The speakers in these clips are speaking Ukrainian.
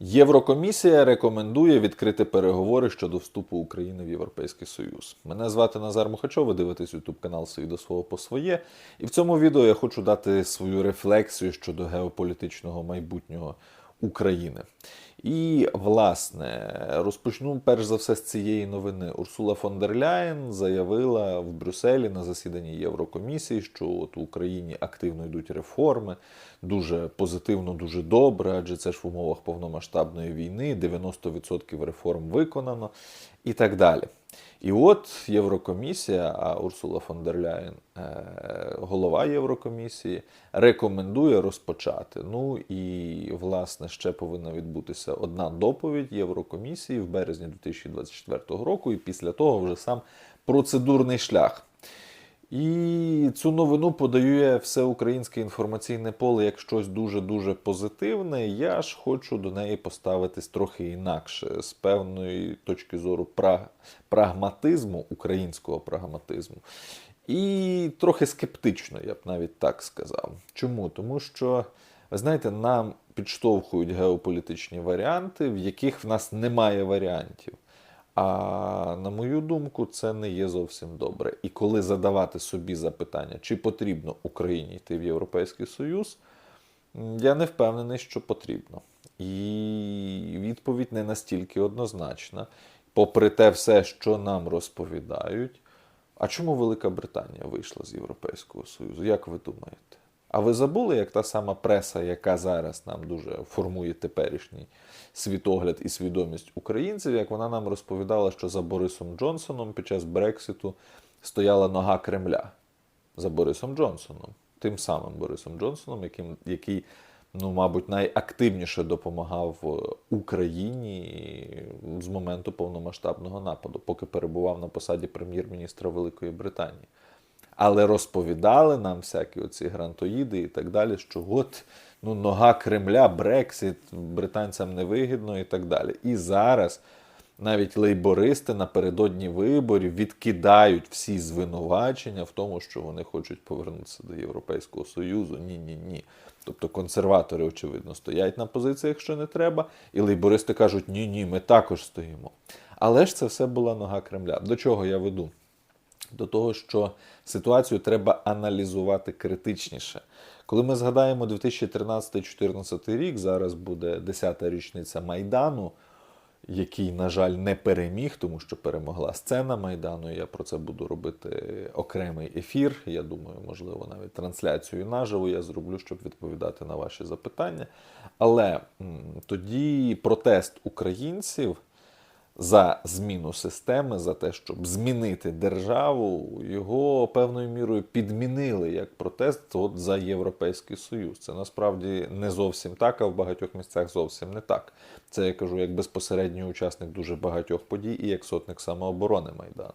Єврокомісія рекомендує відкрити переговори щодо вступу України в Європейський Союз. Мене звати Назар Мухачов, ви дивитесь YouTube канал «Свій до свого по своє. І в цьому відео я хочу дати свою рефлексію щодо геополітичного майбутнього України. І, власне, розпочну перш за все з цієї новини. Урсула фон дер Ляєн заявила в Брюсселі на засіданні Єврокомісії, що от в Україні активно йдуть реформи, дуже позитивно, дуже добре, адже це ж в умовах повномасштабної війни, 90% реформ виконано і так далі. І от Єврокомісія, а Урсула фон дер Ляєн, е, голова Єврокомісії, рекомендує розпочати. Ну і власне ще повинна відбутися одна доповідь Єврокомісії в березні 2024 року, і після того вже сам процедурний шлях. І цю новину подає всеукраїнське інформаційне поле як щось дуже-дуже позитивне. Я ж хочу до неї поставитись трохи інакше, з певної точки зору прагматизму, українського прагматизму. І трохи скептично, я б навіть так сказав. Чому? Тому що, ви знаєте, нам підштовхують геополітичні варіанти, в яких в нас немає варіантів. А на мою думку, це не є зовсім добре. І коли задавати собі запитання, чи потрібно Україні йти в Європейський Союз, я не впевнений, що потрібно. І відповідь не настільки однозначна. Попри те все, що нам розповідають. А чому Велика Британія вийшла з Європейського Союзу? Як ви думаєте? А ви забули, як та сама преса, яка зараз нам дуже формує теперішній світогляд і свідомість українців, як вона нам розповідала, що за Борисом Джонсоном під час Брекситу стояла нога Кремля за Борисом Джонсоном, тим самим Борисом Джонсоном, яким, який, ну, мабуть, найактивніше допомагав е, Україні з моменту повномасштабного нападу, поки перебував на посаді прем'єр-міністра Великої Британії. Але розповідали нам всякі оці грантоїди і так далі, що от ну, нога Кремля, Брексит, британцям невигідно і так далі. І зараз навіть лейбористи напередодні виборів відкидають всі звинувачення в тому, що вони хочуть повернутися до Європейського Союзу. Ні, ні, ні. Тобто консерватори, очевидно, стоять на позиціях, що не треба, і лейбористи кажуть, ні, ні, ми також стоїмо. Але ж це все була нога Кремля. До чого я веду? До того, що ситуацію треба аналізувати критичніше. Коли ми згадаємо 2013-2014 рік, зараз буде 10-та річниця Майдану, який, на жаль, не переміг, тому що перемогла сцена Майдану. Я про це буду робити окремий ефір. Я думаю, можливо, навіть трансляцію наживо я зроблю, щоб відповідати на ваші запитання. Але тоді протест українців за зміну системи, за те, щоб змінити державу, його певною мірою підмінили як протест от за Європейський Союз. Це насправді не зовсім так, а в багатьох місцях зовсім не так. Це я кажу як безпосередній учасник дуже багатьох подій і як сотник самооборони Майдану.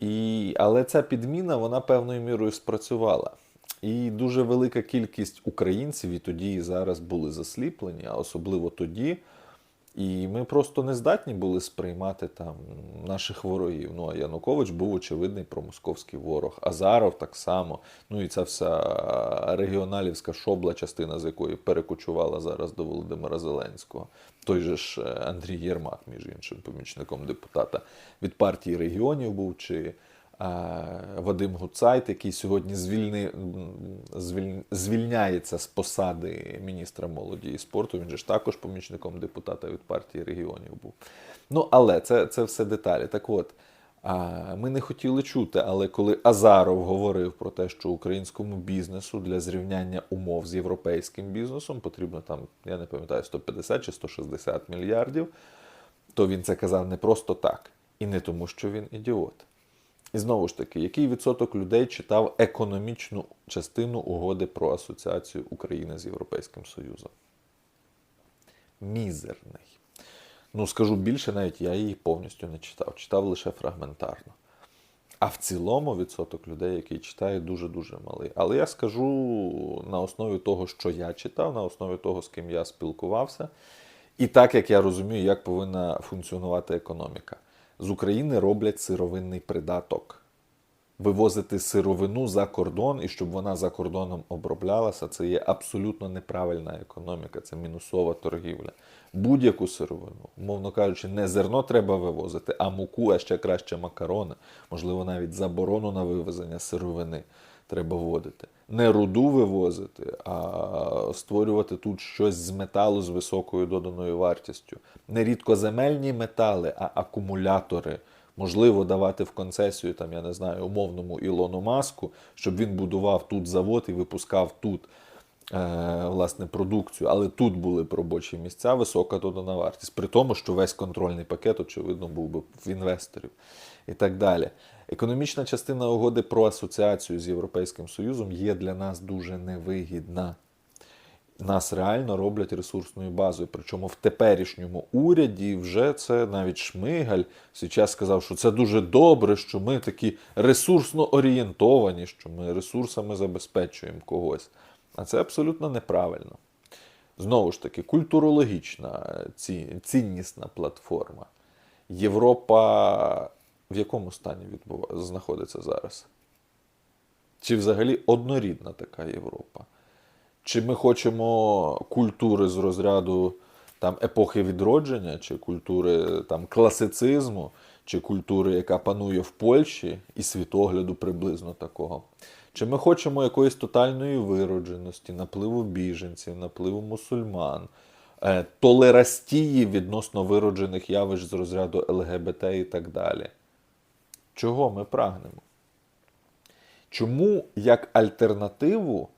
І, але ця підміна вона певною мірою спрацювала. І дуже велика кількість українців і тоді і зараз були засліплені, а особливо тоді. І ми просто не здатні були сприймати там наших ворогів. Ну а Янукович був очевидний промосковський ворог. Азаров так само. Ну і ця вся регіоналівська шобла, частина з якої перекочувала зараз до Володимира Зеленського. Той же ж е, Андрій Єрмак, між іншим, помічником депутата від партії регіонів був чи. А, Вадим Гуцайт, який сьогодні звільни, звіль- звільняється з посади міністра молоді і спорту. Він же ж також помічником депутата від партії регіонів був. Ну, але це, це все деталі. Так от, ми не хотіли чути, але коли Азаров говорив про те, що українському бізнесу для зрівняння умов з європейським бізнесом потрібно там, я не пам'ятаю, 150 чи 160 мільярдів, то він це казав не просто так. І не тому, що він ідіот. І знову ж таки, який відсоток людей читав економічну частину угоди про асоціацію України з Європейським Союзом? Мізерний. Ну, скажу більше, навіть я її повністю не читав, читав лише фрагментарно. А в цілому відсоток людей, який читає, дуже-дуже малий. Але я скажу на основі того, що я читав, на основі того, з ким я спілкувався, і так як я розумію, як повинна функціонувати економіка. З України роблять сировинний придаток. вивозити сировину за кордон і щоб вона за кордоном оброблялася, це є абсолютно неправильна економіка, це мінусова торгівля. Будь-яку сировину, мовно кажучи, не зерно треба вивозити, а муку, а ще краще макарони, можливо, навіть заборону на вивезення сировини треба вводити. Не руду вивозити, а створювати тут щось з металу з високою доданою вартістю. Не рідкоземельні метали, а акумулятори. Можливо, давати в концесію, там, я не знаю, умовному Ілону Маску, щоб він будував тут завод і випускав тут власне продукцію, але тут були б робочі місця, висока додана вартість. При тому, що весь контрольний пакет, очевидно, був би в інвесторів і так далі. Економічна частина угоди про асоціацію з Європейським Союзом є для нас дуже невигідна. Нас реально роблять ресурсною базою. Причому в теперішньому уряді вже це навіть Шмигаль зараз сказав, що це дуже добре, що ми такі ресурсно орієнтовані, що ми ресурсами забезпечуємо когось. А це абсолютно неправильно. Знову ж таки, культурологічна ці- ціннісна платформа. Європа в якому стані відбува... знаходиться зараз? Чи взагалі однорідна така Європа? Чи ми хочемо культури з розряду там, епохи відродження, чи культури там, класицизму, чи культури, яка панує в Польщі, і світогляду приблизно такого? Чи ми хочемо якоїсь тотальної виродженості, напливу біженців, напливу мусульман, е, толерастії відносно вироджених явищ з розряду ЛГБТ і так далі? Чого ми прагнемо? Чому як альтернативу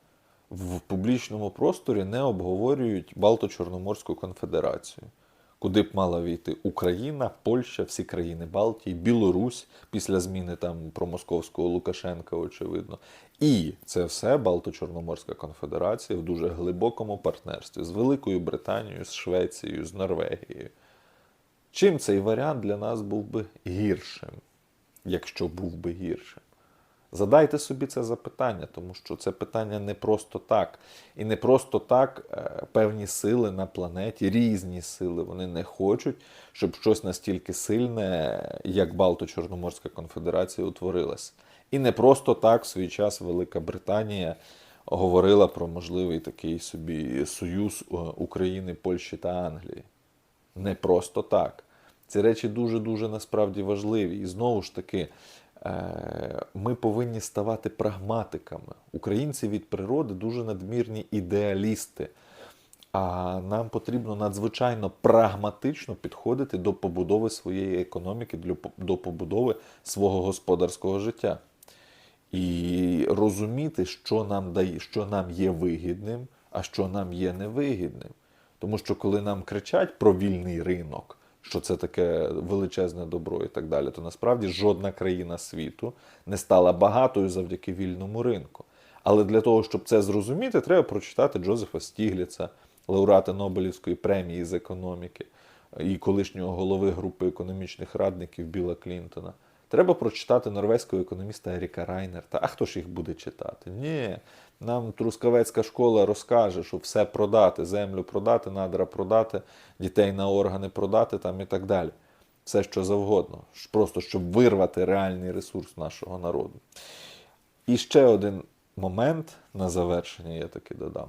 в публічному просторі не обговорюють Балто-Чорноморську конфедерацію, куди б мала війти Україна, Польща, всі країни Балтії, Білорусь після зміни там промосковського Лукашенка, очевидно. І це все Балто-Чорноморська конфедерація в дуже глибокому партнерстві з Великою Британією, з Швецією, з Норвегією. Чим цей варіант для нас був би гіршим, якщо був би гіршим? Задайте собі це запитання, тому що це питання не просто так. І не просто так е, певні сили на планеті, різні сили, вони не хочуть, щоб щось настільки сильне, як Балто-Чорноморська конфедерація, утворилась. І не просто так в свій час Велика Британія говорила про можливий такий собі союз е, України, Польщі та Англії. Не просто так. Ці речі дуже-дуже насправді важливі. І знову ж таки, ми повинні ставати прагматиками. Українці від природи дуже надмірні ідеалісти. А нам потрібно надзвичайно прагматично підходити до побудови своєї економіки, до побудови свого господарського життя. І розуміти, що нам дає, що нам є вигідним, а що нам є невигідним. Тому що коли нам кричать про вільний ринок, що це таке величезне добро і так далі, то насправді жодна країна світу не стала багатою завдяки вільному ринку. Але для того, щоб це зрозуміти, треба прочитати Джозефа Стігліца, лауреата Нобелівської премії з економіки і колишнього голови групи економічних радників Біла Клінтона. Треба прочитати норвезького економіста Еріка Райнерта. А хто ж їх буде читати? Ні. Нам Трускавецька школа розкаже, що все продати, землю продати, надра продати, дітей на органи продати там і так далі. Все, що завгодно. Просто щоб вирвати реальний ресурс нашого народу. І ще один момент на завершення я таки додам.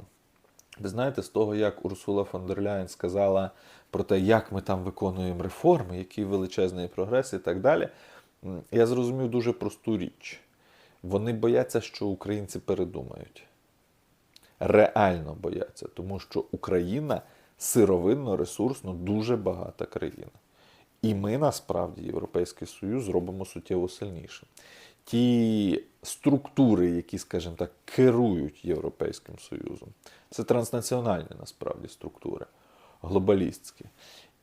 Ви знаєте, з того, як Урсула фон дер Ляєн сказала про те, як ми там виконуємо реформи, який величезний прогрес і так далі, я зрозумів дуже просту річ. Вони бояться, що українці передумають. Реально бояться, тому що Україна сировинно, ресурсно дуже багата країна. І ми насправді, Європейський Союз, зробимо суттєво сильнішим. Ті структури, які, скажімо так, керують Європейським Союзом, це транснаціональні насправді структури, глобалістські.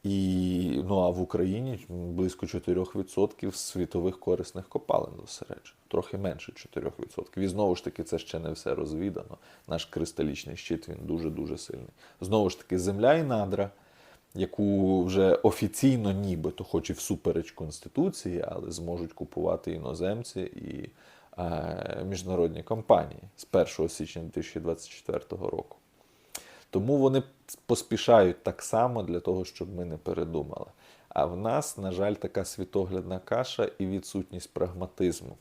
І, ну, а в Україні близько 4% світових корисних копалин зосереджено, трохи менше 4%. І знову ж таки, це ще не все розвідано. Наш кристалічний щит він дуже-дуже сильний. Знову ж таки, земля і надра, яку вже офіційно нібито, хоч і всупереч Конституції, але зможуть купувати іноземці і е, міжнародні компанії з 1 січня 2024 року. Тому вони поспішають так само для того, щоб ми не передумали. А в нас, на жаль, така світоглядна каша і відсутність прагматизму.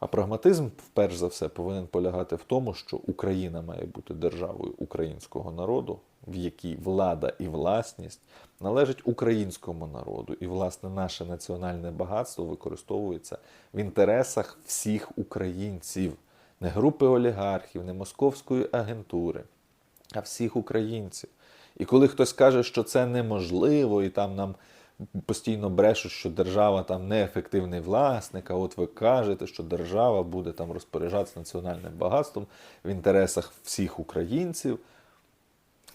А прагматизм, перш за все, повинен полягати в тому, що Україна має бути державою українського народу, в якій влада і власність належить українському народу, і, власне, наше національне багатство використовується в інтересах всіх українців, не групи олігархів, не московської агентури, а всіх українців. І коли хтось каже, що це неможливо, і там нам постійно брешуть, що держава там неефективний власник, а от ви кажете, що держава буде там розпоряджатися національним багатством в інтересах всіх українців.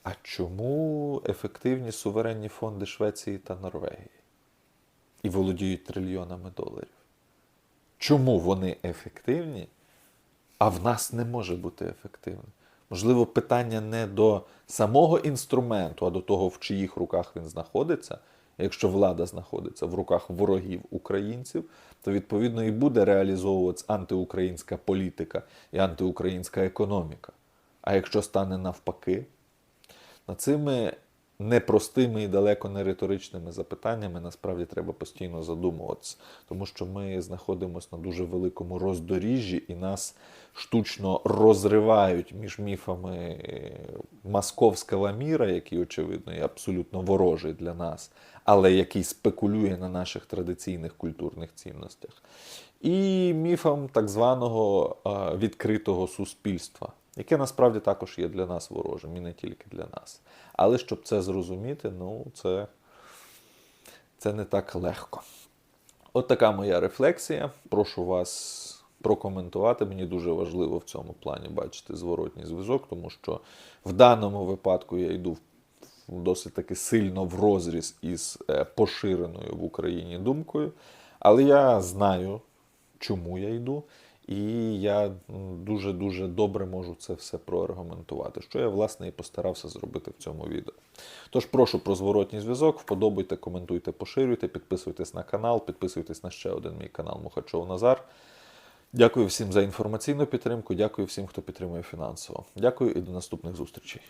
А чому ефективні суверенні фонди Швеції та Норвегії і володіють трильйонами доларів? Чому вони ефективні, а в нас не може бути ефективним? Можливо, питання не до самого інструменту, а до того, в чиїх руках він знаходиться. Якщо влада знаходиться в руках ворогів українців, то відповідно і буде реалізовуватися антиукраїнська політика і антиукраїнська економіка. А якщо стане навпаки, над цими непростими і далеко не риторичними запитаннями насправді треба постійно задумуватися, тому що ми знаходимося на дуже великому роздоріжжі і нас штучно розривають між міфами е, московського міра, який, очевидно, є абсолютно ворожий для нас, але який спекулює на наших традиційних культурних цінностях, і міфом так званого е, відкритого суспільства яке насправді також є для нас ворожим, і не тільки для нас. Але щоб це зрозуміти, ну це, це не так легко. От така моя рефлексія. Прошу вас прокоментувати. Мені дуже важливо в цьому плані бачити зворотній зв'язок, тому що в даному випадку я йду досить таки сильно в розріз із е, поширеною в Україні думкою. Але я знаю, чому я йду. І я дуже-дуже добре можу це все проаргументувати, що я, власне, і постарався зробити в цьому відео. Тож прошу про зворотній зв'язок, вподобайте, коментуйте, поширюйте, підписуйтесь на канал, підписуйтесь на ще один мій канал Мухачов Назар. Дякую всім за інформаційну підтримку, дякую всім, хто підтримує фінансово. Дякую і до наступних зустрічей.